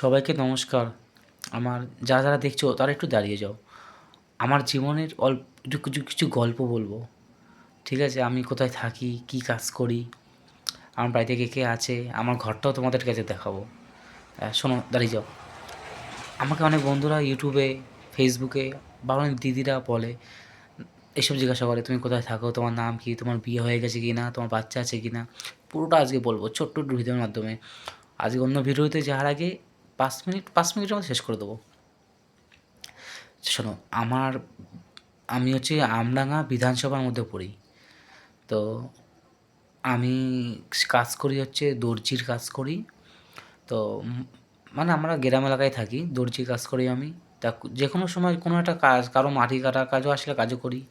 সবাইকে নমস্কার। আমার যারা যারা দেখছ, তারা একটু দাঁড়িয়ে যাও। আমার জীবনের অল্প একটু কিছু কিছু গল্প বলব। ঠিক আছে? আমি কোথায় থাকি, কী কাজ করি, আমার বাড়িতে কে কে আছে, আমার ঘরটাও তোমাদের কাছে দেখাবো। শোনো, দাঁড়িয়ে যাও। আমাকে অনেক বন্ধুরা ইউটিউবে ফেসবুকে বা অনেক দিদিরা বলে, এসব জিজ্ঞাসা করে, তুমি কোথায় থাকো? তোমার নাম কি? তোমার বিয়ে হয়ে গেছে কি না তোমার বাচ্চা আছে কি না পুরোটা আজকে বলব, ছোট্ট ভিডিওর মাধ্যমে। আজকে অন্য ভিডিওতে যাওয়ার আগে পাঁচ মিনিট, পাঁচ মিনিটের মধ্যে শেষ করে দেবো। শোনো, আমার, আমি হচ্ছে আমডাঙ্গা বিধানসভার মধ্যে পড়ি। তো আমি কাজ করি হচ্ছে, দর্জির কাজ করি। তো মানে আমরা গ্রাম এলাকায় থাকি দর্জির কাজ করি আমি। তা যে কোনো সময় কোনো একটা কাজ, কারও মাটি কাটা কাজও আসলে কাজও করি।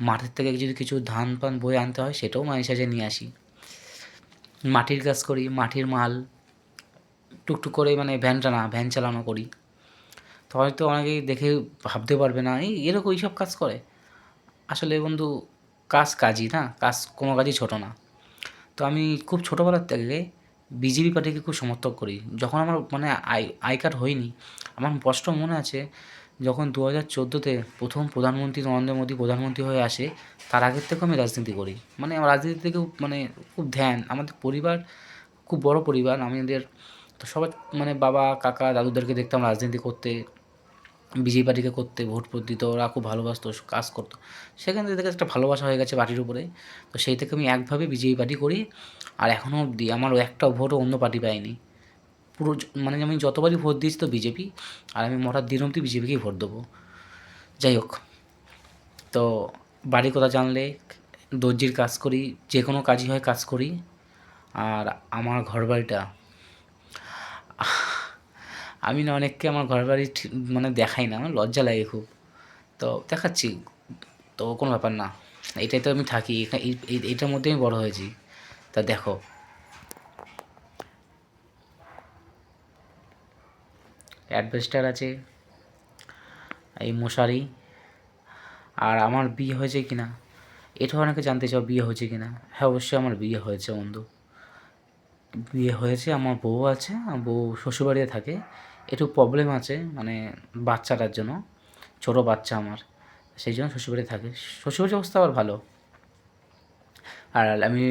মাঠের থেকে যদি কিছু ধান পান বয়ে আনতে হয়, সেটাও মাঝে সাঝে নিয়ে আসি। মাটির কাজ করি, মাটির মাল টুকটুক করে মানে ভ্যান টানা ভ্যান চালানো করি। তো হয়তো অনেকেই দেখে ভাবতে পারবে না, এই এরকম এইসব কাজ করে। আসলে বন্ধু, কাজ কাজই না, কাজ কোনো কাজই ছোটো না। তো আমি খুব ছোটোবেলার থেকে বিজেপি পার্টিকে খুব সমর্থক করি। যখন আমার মানে আই আই কার্ড হয়নি, আমার স্পষ্ট মনে আছে, যখন দু হাজার চোদ্দোতে প্রথম প্রধানমন্ত্রী নরেন্দ্র মোদী প্রধানমন্ত্রী হয়ে আসে, তার আগের থেকেও আমি রাজনীতি করি। মানে আমার রাজনীতি থেকেও মানে খুব ধ্যান, আমাদের পরিবার, খুব বড় পরিবার, আমাদের তো সবাই মানে বাবা, কাকা, দাদুদেরকে দেখতাম রাজনীতি করতে, বিজেপি পার্টিকে করতে, ভোট ফোট দিত, ওরা খুব ভালোবাসতো, কাজ করতো। সেখান থেকে একটা ভালোবাসা হয়ে গেছে পার্টির উপরে। তো সেই থেকে আমি একভাবে বিজেপি পার্টি করি, আর এখনও অবধি আমার একটা ভোটও অন্য পার্টি পাইনি। পুরো মানে আমি যতবারই ভোট দিয়েছি তো বিজেপি, আর আমি মরার দিন অবধি বিজেপিকেই ভোট দেবো। যাই হোক, তো বাড়ি কথা জানলে, দর্জির কাজ করি, যে কোনো কাজই হয় কাজ করি। আর আমার ঘর বাড়িটা আমি না অনেককে আমার ঘর বাড়ি মানে দেখাই না, লজ্জা লাগে খুব। তো দেখাচ্ছি, তো কোনো ব্যাপার না। এটাই তো আমি থাকি এইটার মধ্যে আমি বড় হয়েছি। তা দেখো। অ্যাডভেস্টার আছে, এই মশারি। আর আমার বিয়ে হয়েছে কি না এটাও অনেকে জানতে চাও, বিয়ে হয়েছে কি না হ্যাঁ অবশ্যই আমার বিয়ে হয়েছে, বন্ধু। বিয়ে হয়েছে, আমার বউ আছে বউ শ্বশুরবাড়িতে থাকে। একটু প্রবলেম আছে মানে বাচ্চাটার জন্য, ছোটো বাচ্চা আমার, সেই জন্য শ্বশুরবাড়িতে থাকে। শ্বশুরবাড়ির অবস্থা আবার ভালো। আর আমি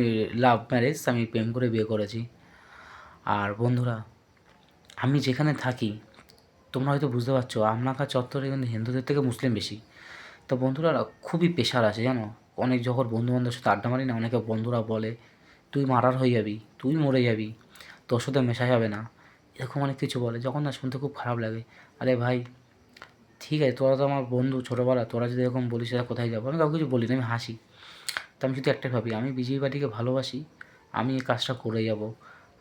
লাভ ম্যারেজ আমি প্রেম করে বিয়ে করেছি। আর বন্ধুরা, আমি যেখানে থাকি, তোমরা হয়তো বুঝতে পারছ আমনাকা চত্বরে কিন্তু হিন্দুদের থেকে মুসলিম বেশি। তো বন্ধুরা, খুবই প্রেশার আছে, জানো? অনেক যখন বন্ধু বান্ধবের সাথে আড্ডা মারি না, অনেকে বন্ধুরা বলে তুই মারার হয়ে যাবি, তুই মরে যাবি, তোর সাথে মেশা যাবে না। এরকম অনেক কিছু বলে, যখন না শুনতে খুব খারাপ লাগে। আরে ভাই, ঠিক আছে, তোরা তো আমার বন্ধু ছোটোবেলা তোরা যদি এরকম বলিস সেটা কোথায় যাব? আমি কাউকে কিছু বলি না, আমি হাসি। তো আমি শুধু একটাই ভাবি, আমি বিজেপি পার্টিকে ভালোবাসি, আমি এই কাজটা করে যাব।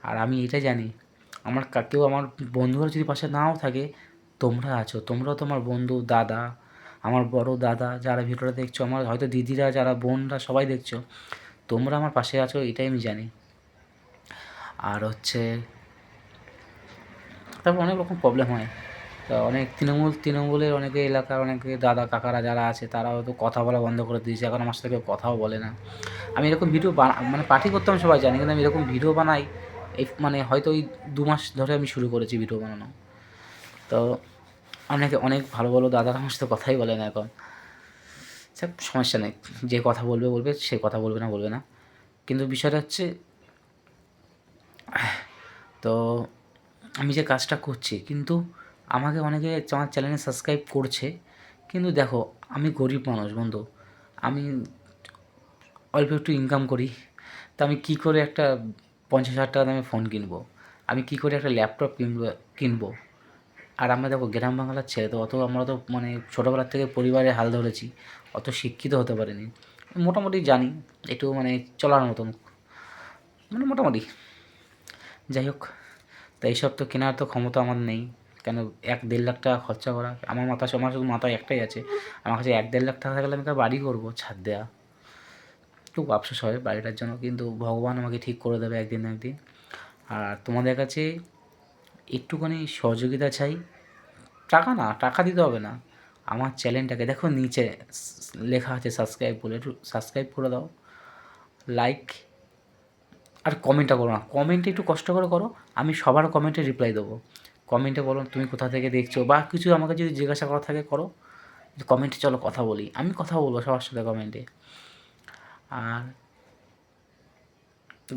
আর আমি এটা জানি, আমার কেউ আমার বন্ধুরা যদি পাশে নাও থাকে, তোমরা আছো, তোমরাও তো আমার বন্ধু, দাদা, আমার বড় দাদা, যারা ভিডিওটা দেখছ, আমার হয়তো দিদিরা, যারা বোনরা, সবাই দেখছ। তোমরা আমার পাশে আছো, এটাই আমি জানি। আর হচ্ছে, তারপর অনেক রকম প্রবলেম হয়। তো অনেক তৃণমূল, তৃণমূলের অনেকে এলাকার অনেকে দাদা, কাকারা যারা আছে তারা হয়তো কথা বলা বন্ধ করে দিয়েছে। এখন আমার সাথে কেউ কথাও বলে না। আমি এরকম ভিডিও মানে পার্টি করতাম, সবাই জানি, কিন্তু আমি এরকম ভিডিও বানাই, এই মানে হয়তো ওই দু মাস ধরে আমি শুরু করেছি ভিডিও বানানো। তো অনেকে অনেক ভালো ভালো দাদারা আমার সাথে কথাই বলে না এখন। সে সমস্যা নেই। যে কথা বলবে বলবে, সে কথা বলবে না বলবে না। কিন্তু বিষয়টা হচ্ছে, তো আমি যে কাজটা করছি, কিন্তু আমাকে অনেকে আমার চ্যানেলে সাবস্ক্রাইব করছে, কিন্তু দেখো, আমি গরিব মানুষ বন্ধু। আমি অল্প একটু ইনকাম করি, তা আমি কী করে একটা পঞ্চাশ হাজার টাকা দামে ফোন কিনবো? আমি কী করে একটা ল্যাপটপ কিনবো কিনবো? আর আমরা দেখো গ্রাম বাংলার ছেলে তো অত আমরা তো মানে ছোটোবেলার থেকে পরিবারে হাল ধরেছি, অত শিক্ষিত হতে পারিনি। মোটামুটি জানি, একটু মানে চলার মতন মানে মোটামুটি। যাই হোক, তো এইসব তো কেনার তো ক্ষমতা আমার নেই, কেন এক দেড় লাখ টাকা খরচা করা? আমার মাথা, আমার শুধু মাথায় একটাই আছে। আমার কাছে এক দেড় লাখ টাকা থাকলে আমি একটা বাড়ি করব? ছাদ দেওয়া খুব আফসোস হয় বাড়িটার জন্য, কিন্তু ভগবান আমাকে ঠিক করে দেবে একদিন না একদিন। আর তোমাদের কাছে একটুখানি সহযোগিতা চাই। টাকা না, টাকা দিতে হবে না। আমার চ্যানেলটাকে দেখো নিচে লেখা আছে সাবস্ক্রাইব বলে, একটু সাবস্ক্রাইব করে দাও। লাইক আর কমেন্টটা করো না। কমেন্টে একটু কষ্ট করে করো, আমি সবার কমেন্টে রিপ্লাই দেবো। কমেন্টে বলো তুমি কোথা থেকে দেখছ বা কিছু আমাকে যদি জিজ্ঞাসা করা থাকে করো। কমেন্টে চলো কথা বলি। আমি কথা বলব সবার সাথে কমেন্টে আর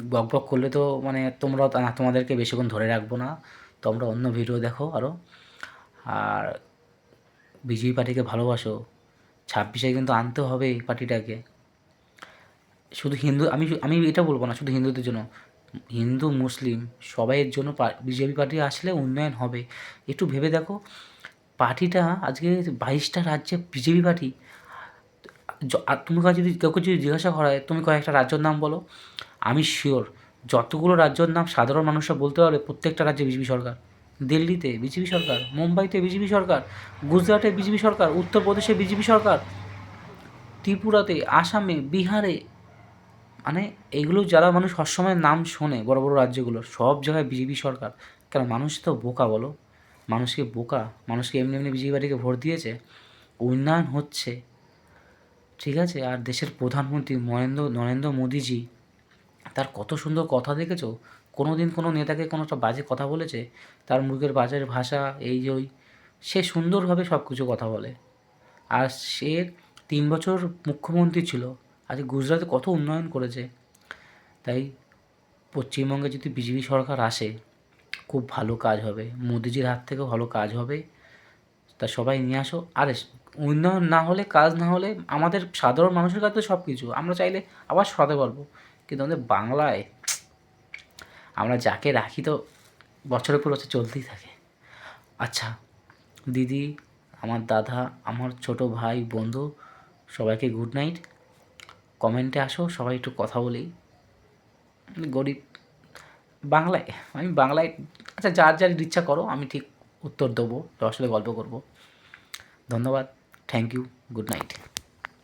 বক বক করলে তো মানে তোমরাও তা- তোমাদেরকে বেশিক্ষণ ধরে রাখব না। তোমরা অন্য ভিডিও দেখো আরও আর বিজেপি পার্টিকে ভালোবাসো, ছাব্বিশে কিন্তু আনতে হবে এই পার্টিটাকে। শুধু হিন্দু, আমি আমি এটা বলব না, শুধু হিন্দুদের জন্য। হিন্দু, মুসলিম, সবাইয়ের জন্য বিজেপি পার্টি আসলে উন্নয়ন হবে। একটু ভেবে দেখো, পার্টিটা আজকে বাইশটা রাজ্যে বিজেপি পার্টি। তুমি যদি, কাউকে যদি জিজ্ঞাসা করা হয়, তুমি কয়েকটা রাজ্যের নাম বলো। আমি শিওর যতগুলো রাজ্যের নাম সাধারণ মানুষরা বলতে পারবে, প্রত্যেকটা রাজ্যে বিজেপি সরকার। দিল্লিতে বিজেপি সরকার, মুম্বাইতে বিজেপি সরকার, গুজরাটে বিজেপি সরকার, উত্তরপ্রদেশে বিজেপি সরকার, ত্রিপুরাতে, আসামে, বিহারে মানে এগুলো যারা মানুষ সবসময় নাম শোনে, বড় বড় রাজ্যগুলোর, সব জায়গায় বিজেপি সরকার। কেন মানুষ তো বোকা বলো? মানুষকে বোকা, মানুষকে এমনি এমনি বিজেপি পার্টিকে ভোট দিয়েছে, উন্নয়ন হচ্ছে। ঠিক আছে? আর দেশের প্রধানমন্ত্রী নরেন্দ্র নরেন্দ্র মোদিজি তার কত সুন্দর কথা দেখেছ? কোনো দিন কোনো নেতাকে কোনো একটা বাজে কথা বলেছে, তার মুখের বাজের ভাষা, এই যে ওই, সে সুন্দরভাবে সব কিছু কথা বলে। আর সে তিন বছর মুখ্যমন্ত্রী ছিল, আজ গুজরাটে কত উন্নয়ন করেছে। তাই পশ্চিমবঙ্গে যদি বিজেপি সরকার আসে, খুব ভালো কাজ হবে। মোদিজির হাত থেকেও ভালো কাজ হবে। তা সবাই নিয়ে আসো। আর, উন্নয়ন না হলে, কাজ না হলে আমাদের সাধারণ মানুষের কাছে সব কিছু আমরা চাইলে আবার সরাতে পারব কিন্তু আমাদের বাংলায় আমরা যাকে রাখি তো বছরের পর বছর চলতেই থাকে। আচ্ছা দিদি, আমার দাদা, আমার ছোট ভাই, বন্ধু, সবাইকে গুড নাইট কমেন্টে আসো, সবাই একটু কথা বলি গরিব বাংলায়, আমি বাংলায় আচ্ছা যার যার ইচ্ছা করো, আমি ঠিক উত্তর দেবো, সবার সাথে গল্প করব। ধন্যবাদ থ্যাংক ইউ গুড নাইট